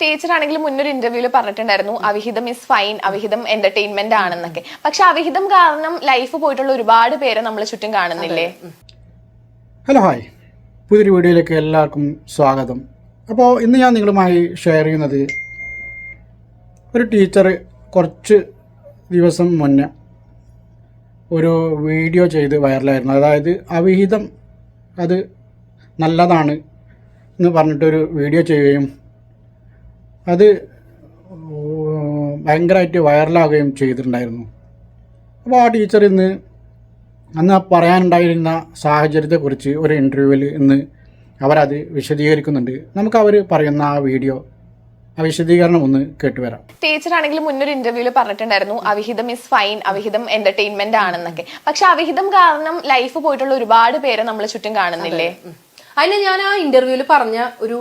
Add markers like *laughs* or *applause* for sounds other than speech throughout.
Teacher ആണെങ്കിൽ മുന്നൊരു ഇന്റർവ്യൂൽ പറഞ്ഞിട്ടുണ്ടായിരുന്നു അവിഹിതം ഇസ് ഫൈൻ അവിഹിതം എന്റർടൈൻമെന്റ് ആണെന്നൊക്കെ. പക്ഷെ അവിഹിതം കാരണം ലൈഫ് പോയിട്ടുള്ള ഒരുപാട് പേരെ നമ്മൾ ചുറ്റും കാണുന്നില്ലേ? Hello hi. പുതിയൊരു വീഡിയോയിലേക്ക് എല്ലാവർക്കും സ്വാഗതം. അപ്പോൾ ഇന്ന് ഞാൻ നിങ്ങളുമായി ഷെയർ ചെയ്യുന്നത് ഒരു ടീച്ചർ കുറച്ച് ദിവസം മുന്നേ ഒരു വീഡിയോ ചെയ്ത് വൈറലായിരുന്നു അതായത് അവിഹിതം അത് നല്ലതാണ് എന്ന് പറഞ്ഞിട്ടൊരു വീഡിയോ ചെയ്യുകയും അത് ഭയങ്കരമായിട്ട് വൈറലാകുകയും ചെയ്തിട്ടുണ്ടായിരുന്നു. അപ്പോൾ ആ ടീച്ചർ ഇന്ന് അന്ന് പറയാനുണ്ടായിരുന്ന സാഹചര്യത്തെക്കുറിച്ച് ഒരു ഇന്റർവ്യൂവിൽ ഇന്ന് അവരത് വിശദീകരിക്കുന്നുണ്ട്. നമുക്ക് അവർ പറയുന്ന ആ വീഡിയോ ആ വിശദീകരണം ഒന്ന് കേട്ടുവരാം ടീച്ചർ ആണെങ്കിൽ മുന്നൊരു ഇന്റർവ്യൂവിൽ പറഞ്ഞിട്ടുണ്ടായിരുന്നു അവിഹിതം ഇസ് ഫൈൻ അവിഹിതം എന്റർടൈൻമെന്റ് ആണെന്നൊക്കെ. പക്ഷെ അവിഹിതം കാരണം ലൈഫ് പോയിട്ടുള്ള ഒരുപാട് പേരെ നമ്മൾ ചുറ്റും കാണുന്നില്ലേ? അതിന് ഞാൻ ആ ഇന്റർവ്യൂവിൽ പറഞ്ഞ ഒരു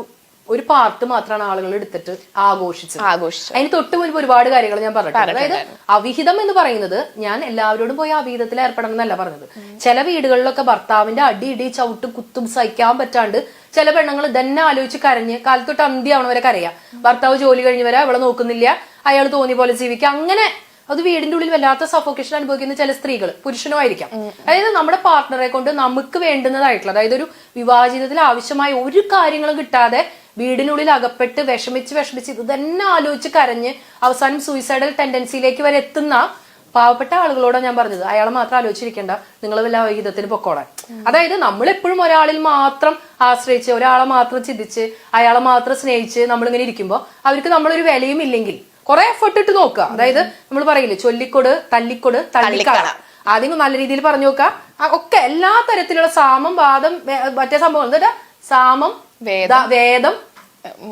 ഒരു പാർട്ട് മാത്രമാണ് ആളുകൾ എടുത്തിട്ട് ആഘോഷിച്ചത്. ആഘോഷിച്ചു അതിന് തൊട്ട് മുൻപ് ഒരുപാട് കാര്യങ്ങൾ ഞാൻ പറഞ്ഞിട്ടുണ്ട്. അതായത് അവിഹിതം എന്ന് പറയുന്നത് ഞാൻ എല്ലാവരോടും പോയി അവിഹിതത്തിൽ ഏർപ്പെടണം എന്നല്ല പറഞ്ഞത്. ചില വീടുകളിലൊക്കെ ഭർത്താവിന്റെ അടി ഇടി ചവിട്ടും കുത്തും സഹിക്കാൻ പറ്റാണ്ട് ചില പെണ്ണുങ്ങൾ തന്നെ ആലോചിച്ച് കരഞ്ഞ് കാലത്തൊട്ട് അന്ത്യാവണവരെ കരയാ. ഭർത്താവ് ജോലി കഴിഞ്ഞവരെ അവളെ നോക്കുന്നില്ല അയാൾ തോന്നിയ പോലെ ജീവിക്കുക അങ്ങനെ അത് വീടിന്റെ ഉള്ളിൽ വല്ലാത്ത സഫോക്കേഷൻ അനുഭവിക്കുന്ന ചില സ്ത്രീകൾ പുരുഷനും ആയിരിക്കാം. അതായത് നമ്മുടെ പാർട്ട്ണറെ കൊണ്ട് നമുക്ക് വേണ്ടുന്നതായിട്ടുള്ള അതായത് ഒരു വിവാഹ ജീവിതത്തിൽ ആവശ്യമായ ഒരു കാര്യങ്ങളും കിട്ടാതെ വീടിനുള്ളിൽ അകപ്പെട്ട് വിഷമിച്ച് വിഷമിച്ച് ഇത് തന്നെ ആലോചിച്ച് കരഞ്ഞ് അവസാനം സൂയിസൈഡൽ ടെൻഡൻസിയിലേക്ക് വരെ എത്തുന്ന പാവപ്പെട്ട ആളുകളോടാണ് ഞാൻ പറഞ്ഞത്. അയാളെ മാത്രം ആലോചിച്ചിരിക്കേണ്ട. നിങ്ങൾ വല്ല വിഹിതത്തിന് പൊക്കോളാൻ. അതായത് നമ്മൾ എപ്പോഴും ഒരാളിൽ മാത്രം ആശ്രയിച്ച് ഒരാളെ മാത്രം ചിന്തിച്ച് അയാളെ മാത്രം സ്നേഹിച്ച് നമ്മളിങ്ങനെ ഇരിക്കുമ്പോൾ അവർക്ക് നമ്മളൊരു വിലയും ഇല്ലെങ്കിൽ കുറെ എഫേർട്ട് ഇട്ട് നോക്കുക. അതായത് നമ്മൾ പറയില്ലേ ചൊല്ലിക്കൊട് തല്ലിക്കൊട് തള്ളിക്കാണ ആദ്യം നല്ല രീതിയിൽ പറഞ്ഞു നോക്കുക. ഒക്കെ എല്ലാ തരത്തിലുള്ള സാമം വാദം മറ്റേ സംഭവം എന്താ? സാമം വേദം. വേദം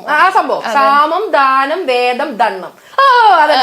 ആ സംഭവം. സാമം ദാനം വേദം ദണ്ണം. ഓ അതെ.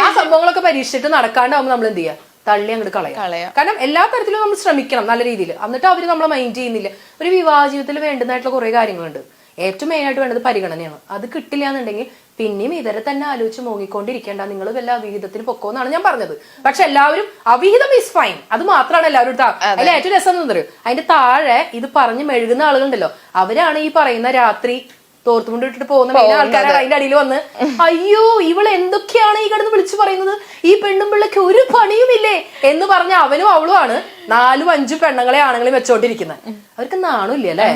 ആ സംഭവങ്ങളൊക്കെ പരീക്ഷിച്ചിട്ട് നടക്കാണ്ടാവുമ്പോൾ നമ്മൾ എന്ത് ചെയ്യാ? തള്ളി അങ്ങോട്ട് കളയാം. കളയാം. കാരണം എല്ലാ തരത്തിലും നമ്മൾ ശ്രമിക്കണം നല്ല രീതിയിൽ എന്നിട്ട് അവർ നമ്മളെ മൈൻഡ് ചെയ്യുന്നില്ല. ഒരു വിവാഹ ജീവിതത്തിൽ വേണ്ടുന്നതായിട്ടുള്ള കുറെ കാര്യങ്ങളുണ്ട്. ഏറ്റവും മെയിൻ ആയിട്ട് വേണ്ടത് പരിഗണനയാണ്. അത് കിട്ടില്ല എന്നുണ്ടെങ്കിൽ പിന്നെയും ഇതരെ തന്നെ ആലോചിച്ച് മോങ്ങിക്കൊണ്ടിരിക്കേണ്ട നിങ്ങൾ വല്ല അവിഹിതത്തിന് പൊക്കോന്നാണ് ഞാൻ പറഞ്ഞത്. പക്ഷെ എല്ലാവരും അവിഹിതം ഇസ് ഫൈൻ അത് മാത്രമാണ് എല്ലാവരും അല്ല ഏറ്റവും രസം എന്ന് അതിന്റെ താഴെ ഇത് പറഞ്ഞ് മെഴുകുന്ന ആളുകളുണ്ടല്ലോ. അവരാണ് ഈ പറയുന്ന രാത്രി തോർത്തുമുണ്ട് ഇട്ടിട്ട് പോകുന്ന മെയിൻ ആൾക്കാരാണ് അതിന്റെ അടിയിൽ വന്ന്. അയ്യോ ഇവൾ എന്തൊക്കെയാണ് ഈ കിടന്ന് വിളിച്ചു പറയുന്നത്? ഈ പെണ്ണും പിള്ളക്ക് ഒരു പണിയുമില്ലേ? എന്ന് പറഞ്ഞ അവനും അവളുമാണ് നാലും അഞ്ചും പെണ്ണുങ്ങളെ ആണുങ്ങളെ വെച്ചോണ്ടിരിക്കുന്നത് അവർക്ക് നാണില്ല അല്ലെ?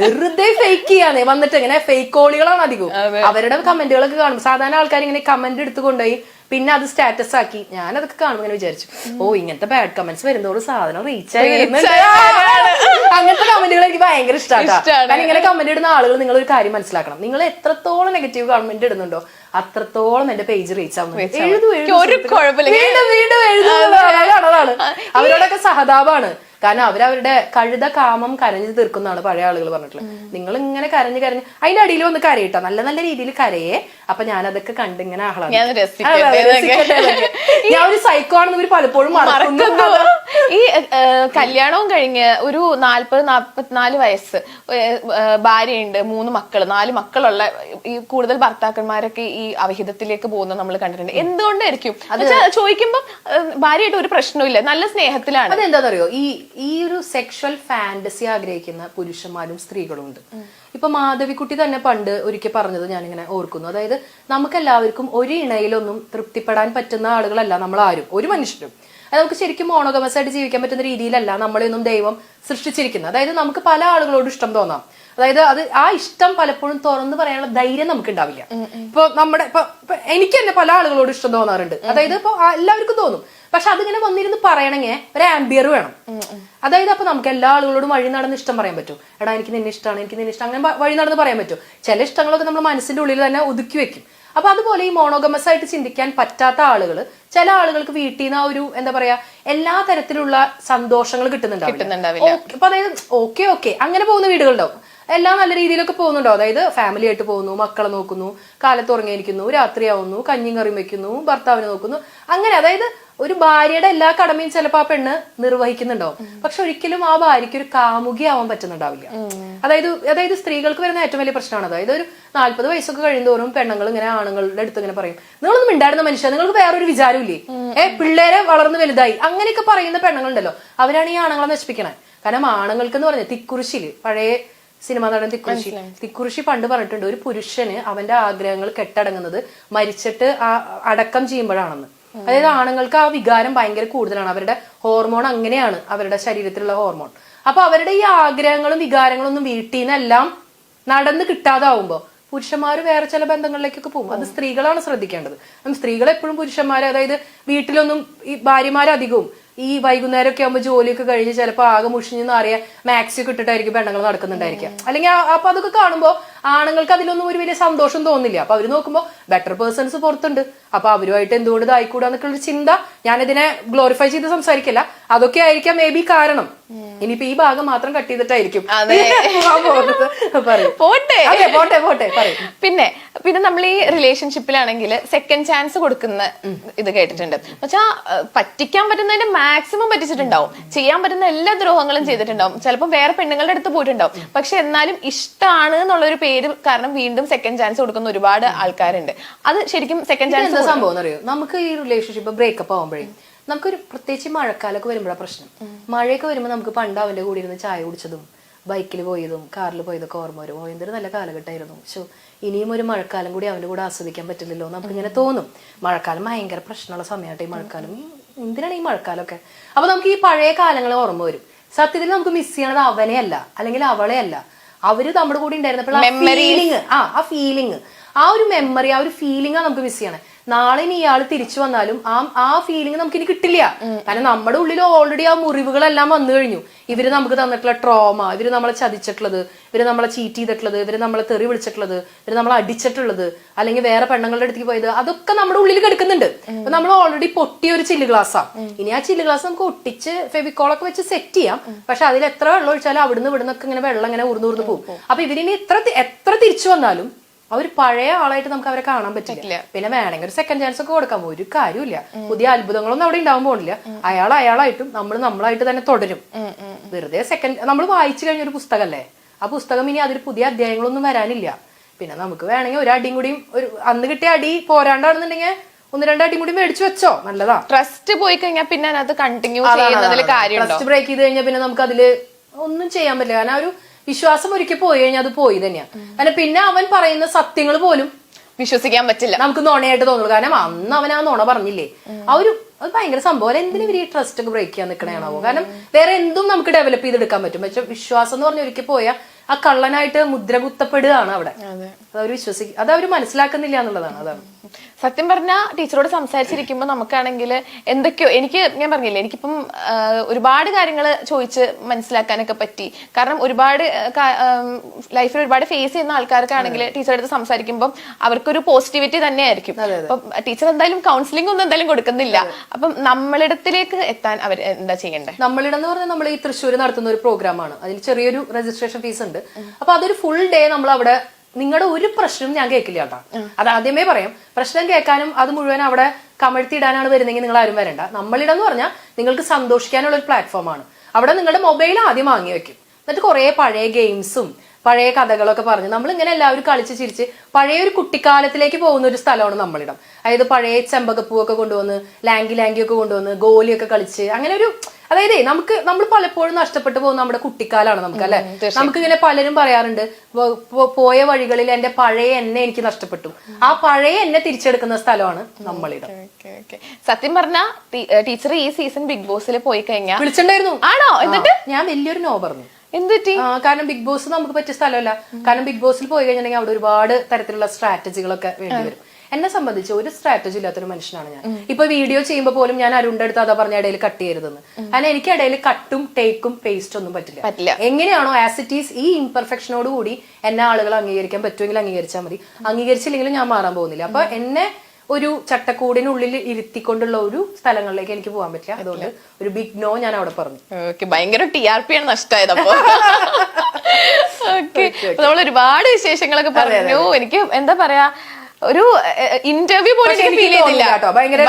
വെറുതെ ഫേക്ക് ചെയ്യാന്നേ. വന്നിട്ട് ഇങ്ങനെ ഫേക്ക് കോളികളാണ് അധികവും. അവരുടെ കമന്റുകളൊക്കെ കാണും. സാധാരണ ആൾക്കാർ ഇങ്ങനെ കമന്റ് എടുത്ത് കൊണ്ടുപോയി. പിന്നെ അത് സ്റ്റാറ്റസ് ആക്കി. ഞാൻ അതൊക്കെ കാണുമ്പോൾ ഇങ്ങനെ വിചാരിച്ചു. ഓ ഇങ്ങനത്തെ ബാഡ് കമന്റ്സ് വരുന്നതോട് സാധനം റീച്ച് ആയി അങ്ങനത്തെ കമന്റുകൾ എനിക്ക് ഭയങ്കര ഇഷ്ടമാണ് ഇങ്ങനെ കമന്റ് ഇടുന്ന ആളുകൾ നിങ്ങൾ ഒരു കാര്യം മനസ്സിലാക്കണം. നിങ്ങൾ എത്രത്തോളം നെഗറ്റീവ് കമന്റ് ഇടുന്നുണ്ടോ അത്രത്തോളം എന്റെ പേജ് റീച്ച് ആവുന്നു എഴുതു. വീണ്ടും വീണ്ടും എഴുതുന്നത്. അവരോടൊക്കെ സഹതാപാണ്. കാരണം അവരവരുടെ കഴുത കാമം കരഞ്ഞു തീർക്കുന്നതാണ് പഴയ ആളുകൾ പറഞ്ഞിട്ടുള്ളത്. നിങ്ങൾ ഇങ്ങനെ കരഞ്ഞു കരഞ്ഞ് അതിന്റെ അടിയിൽ വന്ന് കരയിട്ടോ. നല്ല നല്ല രീതിയിൽ കരയേ. അപ്പൊ ഞാൻ അതൊക്കെ കണ്ട് ഇങ്ങനെ ആഹ്ലാദിക്കും. ഞാൻ ഒരു സൈക്കോ ആണെന്ന് ഇവർ പലപ്പോഴും മറക്കുന്നു. ഈ കല്യാണവും കഴിഞ്ഞ് ഒരു നാല്പത് നാല്പത്തിനാല് വയസ്സ് ഭാര്യയുണ്ട് മൂന്ന് മക്കൾ നാല് മക്കളുള്ള ഈ കൂടുതൽ ഭർത്താക്കന്മാരൊക്കെ ഈ അവിഹിതത്തിലേക്ക് പോകുന്ന നമ്മൾ കണ്ടിട്ടുണ്ട്. എന്തുകൊണ്ടായിരിക്കും? എന്നുവെച്ചാ ചോദിക്കുമ്പോ ഏഹ്, ഭാര്യയായിട്ട് ഒരു പ്രശ്നമില്ല നല്ല സ്നേഹത്തിലാണ്. അതെന്താണെന്നറിയോ ഈ ഈ ഒരു സെക്ഷൽ ഫാന്റസി ആഗ്രഹിക്കുന്ന പുരുഷന്മാരും സ്ത്രീകളും ഉണ്ട് ഇപ്പൊ മാധവിക്കുട്ടി തന്നെ പണ്ട് ഒരിക്കൽ പറഞ്ഞത് ഞാനിങ്ങനെ ഓർക്കുന്നു. അതായത് നമുക്ക് എല്ലാവർക്കും ഒരു ഇണയിലൊന്നും തൃപ്തിപ്പെടാൻ പറ്റുന്ന ആളുകളല്ല നമ്മൾ ആരും ഒരു മനുഷ്യരും നമുക്ക് ശരിക്കും മോണോഗമസ് ആയിട്ട് ജീവിക്കാൻ പറ്റുന്ന രീതിയിലല്ല നമ്മളെയൊന്നും ദൈവം സൃഷ്ടിച്ചിരിക്കുന്നത്. അതായത് നമുക്ക് പല ആളുകളോട് ഇഷ്ടം തോന്നാം. അതായത് അത് ആ ഇഷ്ടം പലപ്പോഴും തുറന്നു പറയാനുള്ള ധൈര്യം നമുക്ക് ഉണ്ടാവില്ല. ഇപ്പൊ നമ്മുടെ ഇപ്പൊ ഇപ്പൊ എനിക്ക് തന്നെ പല ആളുകളോട് ഇഷ്ടം തോന്നാറുണ്ട്. അതായത് ഇപ്പൊ എല്ലാവർക്കും തോന്നും. പക്ഷെ അതിങ്ങനെ വന്നിരുന്ന് പറയണമെങ്കിൽ ഒരു ആംബിയർ വേണം. അതായത് അപ്പൊ നമുക്ക് എല്ലാ ആളുകളോടും വഴി നടന്ന് ഇഷ്ടം പറയാൻ പറ്റും. എടാ എനിക്ക് നിന്നെ ഇഷ്ടമാണ് എനിക്ക് നിന്നെ ഇഷ്ടം അങ്ങനെ വഴി നടന്ന് പറയാൻ പറ്റും. ചില ഇഷ്ടങ്ങളൊക്കെ നമ്മൾ മനസ്സിന്റെ ഉള്ളിൽ തന്നെ ഒതുക്കി വെക്കും. അപ്പൊ അതുപോലെ ഈ മോണോഗമസ് ആയിട്ട് ചിന്തിക്കാൻ പറ്റാത്ത ആളുകൾ ചില ആളുകൾക്ക് വീട്ടിൽ നിന്ന് ആ ഒരു എന്താ പറയാ എല്ലാ തരത്തിലുള്ള സന്തോഷങ്ങൾ കിട്ടുന്നുണ്ടാവില്ല. കിട്ടുന്നുണ്ടാവില്ല. അപ്പൊ അതായത് ഓക്കെ ഓക്കെ അങ്ങനെ പോകുന്ന വീടുകളുണ്ടാവും. എല്ലാം നല്ല രീതിയിലൊക്കെ പോകുന്നുണ്ടോ? അതായത് ഫാമിലി ആയിട്ട് പോകുന്നു മക്കളെ നോക്കുന്നു കാലത്ത് ഉറങ്ങിയിരിക്കുന്നു രാത്രിയാവുന്നു കഞ്ഞിയും കറിയും വെക്കുന്നു ഭർത്താവിനെ നോക്കുന്നു. അങ്ങനെ അതായത് ഒരു ഭാര്യയുടെ എല്ലാ കടമയും ചിലപ്പോൾ ആ പെണ്ണ് നിർവഹിക്കുന്നുണ്ടാവും പക്ഷെ ഒരിക്കലും ആ ഭാര്യയ്ക്ക് ഒരു കാമുകിയാവാൻ പറ്റുന്നുണ്ടാവില്ല. അതായത് അതായത് സ്ത്രീകൾക്ക് വരുന്ന ഏറ്റവും വലിയ പ്രശ്നമാണ് അതായത് ഒരു നാല്പത് വയസ്സൊക്കെ കഴിയുന്തോറും പെണ്ണുങ്ങൾ ഇങ്ങനെ ആണുങ്ങളുടെ അടുത്ത് ഇങ്ങനെ പറയും നിങ്ങളൊന്നും ഉണ്ടായിരുന്ന മനുഷ്യ നിങ്ങൾക്ക് വേറൊരു വിചാരമില്ലേ ഏ പിള്ളേരെ വളർന്നു വലുതായി. അങ്ങനെയൊക്കെ പറയുന്ന പെണ്ണുങ്ങളുണ്ടല്ലോ. അവരാണ് ഈ ആണുങ്ങളെ നശിപ്പിക്കണേ. കാരണം ആണുങ്ങൾക്ക് എന്ന് പറഞ്ഞാൽ തിക്കുറിശിൽ പഴയ സിനിമ നടൻ തിക്കുറിശി തിക്കുറിശി പണ്ട് പറഞ്ഞിട്ടുണ്ട് ഒരു പുരുഷന് അവന്റെ ആഗ്രഹങ്ങൾ കെട്ടടങ്ങുന്നത് മരിച്ചിട്ട് ആ അടക്കം ചെയ്യുമ്പോഴാണെന്ന്. അതായത് ആണുങ്ങൾക്ക് ആ വികാരം ഭയങ്കര കൂടുതലാണ്. അവരുടെ ഹോർമോൺ അങ്ങനെയാണ് അവരുടെ ശരീരത്തിലുള്ള ഹോർമോൺ. അപ്പൊ അവരുടെ ഈ ആഗ്രഹങ്ങളും വികാരങ്ങളും ഒന്നും വീട്ടിൽ നിന്നെല്ലാം നടന്ന് കിട്ടാതാവുമ്പോ പുരുഷന്മാർ വേറെ ചില ബന്ധങ്ങളിലേക്കൊക്കെ പോകും. അത് സ്ത്രീകളാണ് ശ്രദ്ധിക്കേണ്ടത്. സ്ത്രീകൾ എപ്പോഴും പുരുഷന്മാരെ അതായത് വീട്ടിലൊന്നും ഈ ഭാര്യമാരധികവും ഈ വൈകുന്നേരം ഒക്കെ ആകുമ്പോൾ ജോലിയൊക്കെ കഴിഞ്ഞ് ചിലപ്പോൾ ആകെ മുഷിഞ്ഞെന്ന് അറിയാം മാക്സി ഒക്കെ ഇട്ടിട്ടായിരിക്കും പെണ്ണുങ്ങൾ നടക്കുന്നുണ്ടായിരിക്കാം അല്ലെങ്കിൽ അപ്പൊ അതൊക്കെ കാണുമ്പോൾ ആണുങ്ങൾക്ക് അതിലൊന്നും ഒരു വലിയ സന്തോഷം തോന്നില്ല. അപ്പൊ അവർ നോക്കുമ്പോൾ ബെറ്റർ പേഴ്സൺസ് പുറത്തുണ്ട്. അപ്പൊ അവരുമായിട്ട് എന്തുകൊണ്ട് ഇതായിക്കൂടാന്നൊക്കെ ഒരു ചിന്ത ഞാനിതിനെ ഗ്ലോറിഫൈ ചെയ്ത് സംസാരിക്കില്ല. അതൊക്കെ ആയിരിക്കാം മേ ബി കാരണം. ഇനിയിപ്പോ ഈ ഭാഗം മാത്രം കട്ട് ചെയ്തിട്ടായിരിക്കും. *laughs* പോട്ടെ. പോട്ടെ പോട്ടെ. പിന്നെ പിന്നെ നമ്മൾ ഈ റിലേഷൻഷിപ്പിലാണെങ്കിൽ സെക്കൻഡ് ചാൻസ് കൊടുക്കുന്ന ഇത് കേട്ടിട്ടുണ്ട്. അഹ് പറ്റിക്കാൻ പറ്റുന്നതിന്റെ മാക്സിമം പറ്റിച്ചിട്ടുണ്ടാവും. ചെയ്യാൻ പറ്റുന്ന എല്ലാ ദ്രോഹങ്ങളും ചെയ്തിട്ടുണ്ടാവും. ചിലപ്പോൾ വേറെ പെണ്ണുങ്ങളുടെ അടുത്ത് പോയിട്ടുണ്ടാവും. പക്ഷെ എന്നാലും ഇഷ്ടമാണ് എന്നുള്ള ഒരു പേര് കാരണം വീണ്ടും സെക്കൻഡ് ചാൻസ് കൊടുക്കുന്ന ഒരുപാട് ആൾക്കാരുണ്ട്. അത് ശരിക്കും സെക്കൻഡ് ചാൻസ് സംഭവം അറിയോ നമുക്ക് ഈ റിലേഷൻഷിപ്പ് ബ്രേക്കപ്പ് ആവുമ്പോഴേ നമുക്കൊരു പ്രത്യേകിച്ച് മഴക്കാലമൊക്കെ വരുമ്പോഴാണ് പ്രശ്നം. മഴയൊക്കെ വരുമ്പോൾ നമുക്ക് പണ്ട് അവന്റെ കൂടെ ഇരുന്ന് ചായ കുടിച്ചതും ബൈക്കിൽ പോയതും കാറിൽ പോയതൊക്കെ ഓർമ്മ വരും. എന്തൊരു നല്ല കാലഘട്ടമായിരുന്നു. പക്ഷോ ഇനിയും ഒരു മഴക്കാലം കൂടി അവന്റെ കൂടെ ആസ്വദിക്കാൻ പറ്റില്ലല്ലോ നമുക്ക് ഇങ്ങനെ തോന്നും. മഴക്കാലം ഭയങ്കര പ്രശ്നമുള്ള സമയമായിട്ട് ഈ മഴക്കാലം. എന്തിനാണ് ഈ മഴക്കാലമൊക്കെ? അപ്പൊ നമുക്ക് ഈ പഴയ കാലങ്ങൾ ഓർമ്മ വരും. സത്യത്തിൽ നമുക്ക് മിസ് ചെയ്യണത് അവനെ അല്ല അല്ലെങ്കിൽ അവളെ അല്ല. അവർ നമ്മുടെ കൂടെ ഉണ്ടായിരുന്നപ്പോൾ ആ ഫീലിംഗ് ആ ആ ഫീലിംഗ് ആ ഒരു മെമ്മറി ആ ഒരു ഫീലിംഗ് നമുക്ക് മിസ് ചെയ്യണേ. നാളെ ഇനി ഇയാൾ തിരിച്ചു വന്നാലും ആ ആ ഫീലിംഗ് നമുക്ക് ഇനി കിട്ടില്ല. കാരണം നമ്മുടെ ഉള്ളിൽ ഓൾറെഡി ആ മുറിവുകളെല്ലാം വന്നു കഴിഞ്ഞു. ഇവർ നമുക്ക് തന്നിട്ടുള്ള ട്രോമ ഇവർ നമ്മളെ ചതിച്ചിട്ടുള്ളത് ഇവർ നമ്മളെ ചീറ്റ് ചെയ്തിട്ടുള്ളത് ഇവർ നമ്മളെ തെറി വിളിച്ചിട്ടുള്ളത് ഇവർ നമ്മളെ അടിച്ചിട്ടുള്ളത് അല്ലെങ്കിൽ വേറെ പെണ്ണുങ്ങളുടെ അടുത്തേക്ക് പോയത് അതൊക്കെ നമ്മുടെ ഉള്ളിൽ കിടക്കുന്നുണ്ട്. അപ്പൊ നമ്മൾ ഓൾറെഡി പൊട്ടിയ ഒരു ചില്ല് ഗ്ലാസ്സാണ് ഇനി ആ ചില്ല് ഗ്ലാസ് നമുക്ക് ഒട്ടിച്ച് ഫെവിക്കോളൊക്കെ വെച്ച് സെറ്റ് ചെയ്യാം. പക്ഷെ അതിൽ എത്ര വെള്ളം ഒഴിച്ചാലും അവിടുന്ന് ഇവിടുന്നൊക്കെ ഇങ്ങനെ വെള്ളം ഇങ്ങനെ ഊർന്ന് ഊർന്ന് പോകും. അപ്പൊ ഇവരിനി എത്ര എത്ര തിരിച്ചു വന്നാലും അവർ പഴയ ആളായിട്ട് നമുക്ക് അവരെ കാണാൻ പറ്റില്ല. പിന്നെ വേണമെങ്കിൽ ഒരു സെക്കൻഡ് ചാൻസ് ഒക്കെ കൊടുക്കാം. ഒരു കാര്യമില്ല പുതിയ അത്ഭുതങ്ങളൊന്നും അവിടെ ഉണ്ടാവാൻ പോണില്ല. അയാൾ അയാളായിട്ടും നമ്മൾ നമ്മളായിട്ട് തന്നെ തുടരും. വെറുതെ സെക്കൻഡ് നമ്മൾ വായിച്ചു കഴിഞ്ഞ ഒരു പുസ്തകമല്ലേ ആ പുസ്തകം ഇനി അതിൽ പുതിയ അധ്യായങ്ങളൊന്നും വരാനില്ല. പിന്നെ നമുക്ക് വേണമെങ്കിൽ ഒരു അടിയും കൂടിയും ഒരു അന്ന് കിട്ടിയ അടി പോരാണ്ടാണെന്നുണ്ടെങ്കിൽ ഒന്ന് രണ്ട് അടി കൂടി മേടിച്ചു വെച്ചോ. നല്ലതാ. ട്രസ്റ്റ് പോയി കഴിഞ്ഞാൽ പിന്നെ അതിനകത്ത് കണ്ടിന്യൂ ചെയ്യുന്നതിൽ കാര്യമുണ്ടോ? ട്രസ്റ്റ് ബ്രേക്ക് ചെയ്ത് കഴിഞ്ഞാൽ പിന്നെ നമുക്ക് അതിൽ ഒന്നും ചെയ്യാൻ പറ്റില്ല. കാരണം ആ ഒരു വിശ്വാസം ഒരിക്കൽ പോയി കഴിഞ്ഞാൽ അത് പോയി തന്നെയാ. കാരണം പിന്നെ അവൻ പറയുന്ന സത്യങ്ങൾ പോലും വിശ്വസിക്കാൻ പറ്റില്ല. നമുക്ക് നുണയായിട്ട് തോന്നുള്ളൂ. കാരണം അന്ന് അവൻ ആ നുണ പറഞ്ഞില്ലേ? ആ ഒരു അത് ഭയങ്കര സംഭവം. എന്തിനു ഇവർ ഈ ട്രസ്റ്റ് ഒക്കെ ബ്രേക്ക് ചെയ്യാൻ നിൽക്കണേണാവോ കാരണം വേറെ എന്തും നമുക്ക് ഡെവലപ്പ് ചെയ്തെടുക്കാൻ പറ്റും. പക്ഷെ വിശ്വാസം എന്ന് പറഞ്ഞ ഒരിക്കൽ പോയാൽ ആ കള്ളനായിട്ട് മുദ്ര കുത്തപ്പെടുകയാണ് അവിടെ അതവര് വിശ്വസി വിശ്വസിക്കും അത് അവർ മനസ്സിലാക്കുന്നില്ല എന്നുള്ളതാണ് അതാണ്. സത്യം പറഞ്ഞാൽ ടീച്ചറോട് സംസാരിച്ചിരിക്കുമ്പോൾ നമുക്കാണെങ്കിൽ എന്തൊക്കെയോ എനിക്ക് ഞാൻ പറഞ്ഞില്ലേ എനിക്കിപ്പം ഒരുപാട് കാര്യങ്ങൾ ചോദിച്ച് മനസ്സിലാക്കാനൊക്കെ പറ്റി. കാരണം ഒരുപാട് ലൈഫിൽ ഒരുപാട് ഫേസ് ചെയ്യുന്ന ആൾക്കാർക്കാണെങ്കിൽ ടീച്ചറുടെ അടുത്ത് സംസാരിക്കുമ്പോൾ അവർക്കൊരു പോസിറ്റിവിറ്റി തന്നെയായിരിക്കും. അപ്പം ടീച്ചർ എന്തായാലും കൗൺസിലിംഗ് ഒന്നും എന്തായാലും കൊടുക്കുന്നില്ല. അപ്പം നമ്മളിടത്തിലേക്ക് എത്താൻ അവർ എന്താ ചെയ്യേണ്ടത് നമ്മളിടം എന്ന് പറഞ്ഞാൽ നമ്മൾ ഈ തൃശ്ശൂർ നടത്തുന്ന ഒരു പ്രോഗ്രാം ആണ്. അതിൽ ചെറിയൊരു രജിസ്ട്രേഷൻ ഫീസ് ഉണ്ട്. അപ്പൊ അതൊരു ഫുൾ ഡേ നമ്മൾ അവിടെ നിങ്ങളുടെ ഒരു പ്രശ്നം ഞാൻ കേൾക്കില്ല കേട്ടോ. അത് ആദ്യമേ പറയാം. പ്രശ്നം കേൾക്കാനും അത് മുഴുവൻ അവിടെ കമഴ്ത്തിയിടാനാണ് വരുന്നെങ്കിൽ നിങ്ങൾ ആരും വരണ്ട. നമ്മളിടം എന്ന് പറഞ്ഞാൽ നിങ്ങൾക്ക് സന്തോഷിക്കാനുള്ള ഒരു പ്ലാറ്റ്ഫോമാണ് അവിടെ നിങ്ങളുടെ മൊബൈൽ ആദ്യം വാങ്ങി വെക്കും. എന്നിട്ട് കുറേ പഴയ ഗെയിംസും പഴയ കഥകളൊക്കെ പറഞ്ഞ് നമ്മൾ ഇങ്ങനെ എല്ലാവരും കളിച്ച് ചിരിച്ച് പഴയ ഒരു കുട്ടിക്കാലത്തിലേക്ക് പോകുന്ന ഒരു സ്ഥലമാണ് നമ്മളിടം. അതായത് പഴയ ചെമ്പകപ്പൂവൊക്കെ കൊണ്ടുവന്ന് ലാങ്കി ലാങ്കി ഒക്കെ കൊണ്ടുവന്ന് ഗോലിയൊക്കെ കളിച്ച് അങ്ങനെ ഒരു അതായത് നമുക്ക് നമ്മൾ പലപ്പോഴും നഷ്ടപ്പെട്ടു പോകുന്ന നമ്മുടെ കുട്ടിക്കാലാണ് നമുക്ക് അല്ലെ? നമുക്ക് ഇങ്ങനെ പലരും പറയാറുണ്ട് പോയ വഴികളിൽ എന്റെ പഴയ എന്നെ എനിക്ക് നഷ്ടപ്പെട്ടു. ആ പഴയ എന്നെ തിരിച്ചെടുക്കുന്ന സ്ഥലമാണ് നമ്മളിടം. സത്യം പറഞ്ഞ ടീച്ചർ ഈ സീസൺ ബിഗ് ബോസിൽ പോയി കഴിഞ്ഞാൽ വിളിച്ചിട്ടുണ്ടായിരുന്നു. ആണോ? എന്നിട്ട്? ഞാൻ വലിയൊരു നോ പറഞ്ഞു. കാരണം ബിഗ് ബോസ് നമുക്ക് പറ്റിയ സ്ഥലമല്ല. കാരണം ബിഗ് ബോസിൽ പോയി കഴിഞ്ഞിട്ടുണ്ടെങ്കിൽ അവിടെ ഒരുപാട് തരത്തിലുള്ള സ്ട്രാറ്റജികളൊക്കെ വേണ്ടി വരും. എന്നെ സംബന്ധിച്ച് ഒരു സ്ട്രാറ്റജി ഇല്ലാത്തൊരു മനുഷ്യനാണ് ഞാൻ. ഇപ്പൊ വീഡിയോ ചെയ്യുമ്പോൾ പോലും ഞാൻ അരുണിന്റെ അടുത്ത് അതാ പറഞ്ഞ ഇടയിൽ കട്ട് ചെയ്യരുതെന്ന്. കാരണം എനിക്ക് ഇടയിൽ കട്ടും ടേക്കും പേസ്റ്റ് ഒന്നും പറ്റില്ല. പറ്റില്ല. എങ്ങനെയാണോ ആസ് ഇറ്റ് ഈസ് ഈ ഇംപെർഫെക്ഷനോട് കൂടി എന്നെ ആളുകൾ അംഗീകരിക്കാൻ പറ്റുമെങ്കിൽ അംഗീകരിച്ചാൽ മതി. അംഗീകരിച്ചില്ലെങ്കിലും ഞാൻ മാറാൻ പോകുന്നില്ല. അപ്പൊ എന്നെ ഒരു ചട്ടക്കൂടിനുള്ളിൽ ഇരുത്തിക്കൊണ്ടുള്ള ഒരു സ്ഥലങ്ങളിലേക്ക് എനിക്ക് പോകാൻ പറ്റില്ല. അതുകൊണ്ട് ഒരു ബിഗ് നോ ഞാൻ അവിടെ പറഞ്ഞു. ഓക്കെ ഭയങ്കര ടി ആർ പി ആണ് നഷ്ടമായത് അപ്പൊ. ഓക്കെ *laughs* നമ്മൾ ഒരുപാട് വിശേഷങ്ങളൊക്കെ പറഞ്ഞു. എനിക്ക് എന്താ പറയാ ഒരു ഇന്റർവ്യൂ പോലും ഫീൽ ചെയ്തില്ല. കേട്ടോ. ഭയങ്കര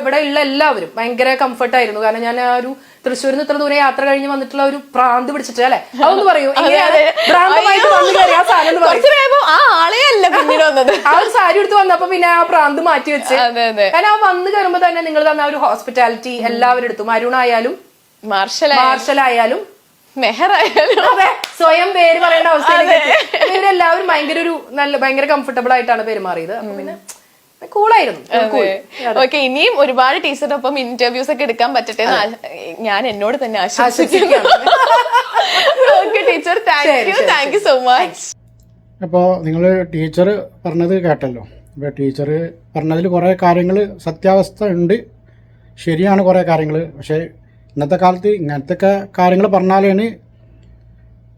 ഇവിടെ ഉള്ള എല്ലാവരും ഭയങ്കര കംഫർട്ട് ആയിരുന്നു. കാരണം ഞാൻ ആ ഒരു തൃശ്ശൂരിൽ നിന്ന് ഇത്ര ദൂരെ യാത്ര കഴിഞ്ഞ് വന്നിട്ടുള്ള ഒരു പ്രാന്ത് പിടിച്ചിട്ട് അല്ലെ? അതൊന്ന് പറയൂ. ആ ഒരു സാരി എടുത്ത് വന്നപ്പോ പിന്നെ ആ പ്രാന്ത് മാറ്റി വെച്ച്. കാരണം ആ വന്ന് കയറുമ്പോ തന്നെ നിങ്ങൾ തന്ന ഒരു ഹോസ്പിറ്റാലിറ്റി എല്ലാവരും എടുത്തും. അരുണായാലും മാർഷൽ മാർഷൽ ആയാലും അതെ സ്വയം പേര് പറയേണ്ട അവസ്ഥ. ഇവരെല്ലാവരും ഭയങ്കര ഒരു നല്ല ഭയങ്കര കംഫർട്ടബിൾ ആയിട്ടാണ് പെരുമാറിയത്. അപ്പൊ പിന്നെ കൂളായിരുന്നു. ഓക്കെ ഇനിയും ഒരുപാട് ടീച്ചറിനൊപ്പം ഒപ്പം ഇന്റർവ്യൂസ് ഒക്കെ എടുക്കാൻ പറ്റട്ടെ ഞാൻ എന്നോട് തന്നെ ആശംസിക്കുന്നു okay teacher thank you thank you so much അപ്പോൾ നിങ്ങൾ ടീച്ചർ പറഞ്ഞത് കേട്ടല്ലോ. അപ്പോൾ ടീച്ചർ പറഞ്ഞതിൽ കുറേ കാര്യങ്ങൾ സത്യാവസ്ഥ ഉണ്ട്. ശരിയാണ് കുറേ കാര്യങ്ങൾ പക്ഷേ ഇന്നത്തെ കാലത്ത് ഇങ്ങനത്തെ കാര്യങ്ങൾ പറഞ്ഞാലാണ്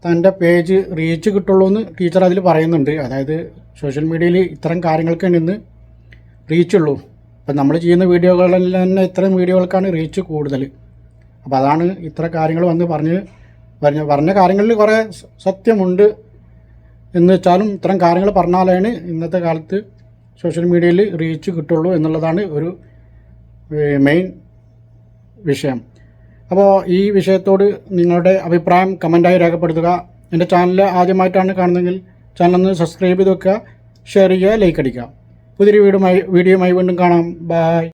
തന്റെ പേജ് റീച്ച് കിട്ടുള്ളൂ എന്ന് ടീച്ചർ അതിൽ പറയുന്നുണ്ട്. അതായത് സോഷ്യൽ മീഡിയയിൽ ഇത്തരം കാര്യങ്ങൾക്ക് ഇന്ന് റീച്ചുള്ളൂ. ഇപ്പം നമ്മൾ ചെയ്യുന്ന വീഡിയോകളിൽ തന്നെ ഇത്തരം വീഡിയോകൾക്കാണ് റീച്ച് കൂടുതൽ. അപ്പോൾ അതാണ് ഇത്ര കാര്യങ്ങൾ വന്ന് പറഞ്ഞ് പറഞ്ഞ പറഞ്ഞ കാര്യങ്ങളിൽ കുറേ സത്യമുണ്ട് എന്ന് വെച്ചാലും ഇത്തരം കാര്യങ്ങൾ പറഞ്ഞാലാണ് ഇന്നത്തെ കാലത്ത് സോഷ്യൽ മീഡിയയിൽ റീച്ച് കിട്ടുള്ളൂ എന്നുള്ളതാണ് ഒരു മെയിൻ വിഷയം. അപ്പോൾ ഈ വിഷയത്തോട് നിങ്ങളുടെ അഭിപ്രായം കമന്റായി രേഖപ്പെടുത്തുക. എന്റെ ചാനൽ ആദ്യമായിട്ടാണ് കാണുന്നതെങ്കിൽ ചാനൽ ഒന്ന് സബ്സ്ക്രൈബ് ചെയ്ത് വെക്കുക ഷെയർ ചെയ്യുക ലൈക്ക് അടിക്കുക. പുതിയൊരു വീഡിയോ വീഡിയോയുമായി വീണ്ടും കാണാം. ബായ്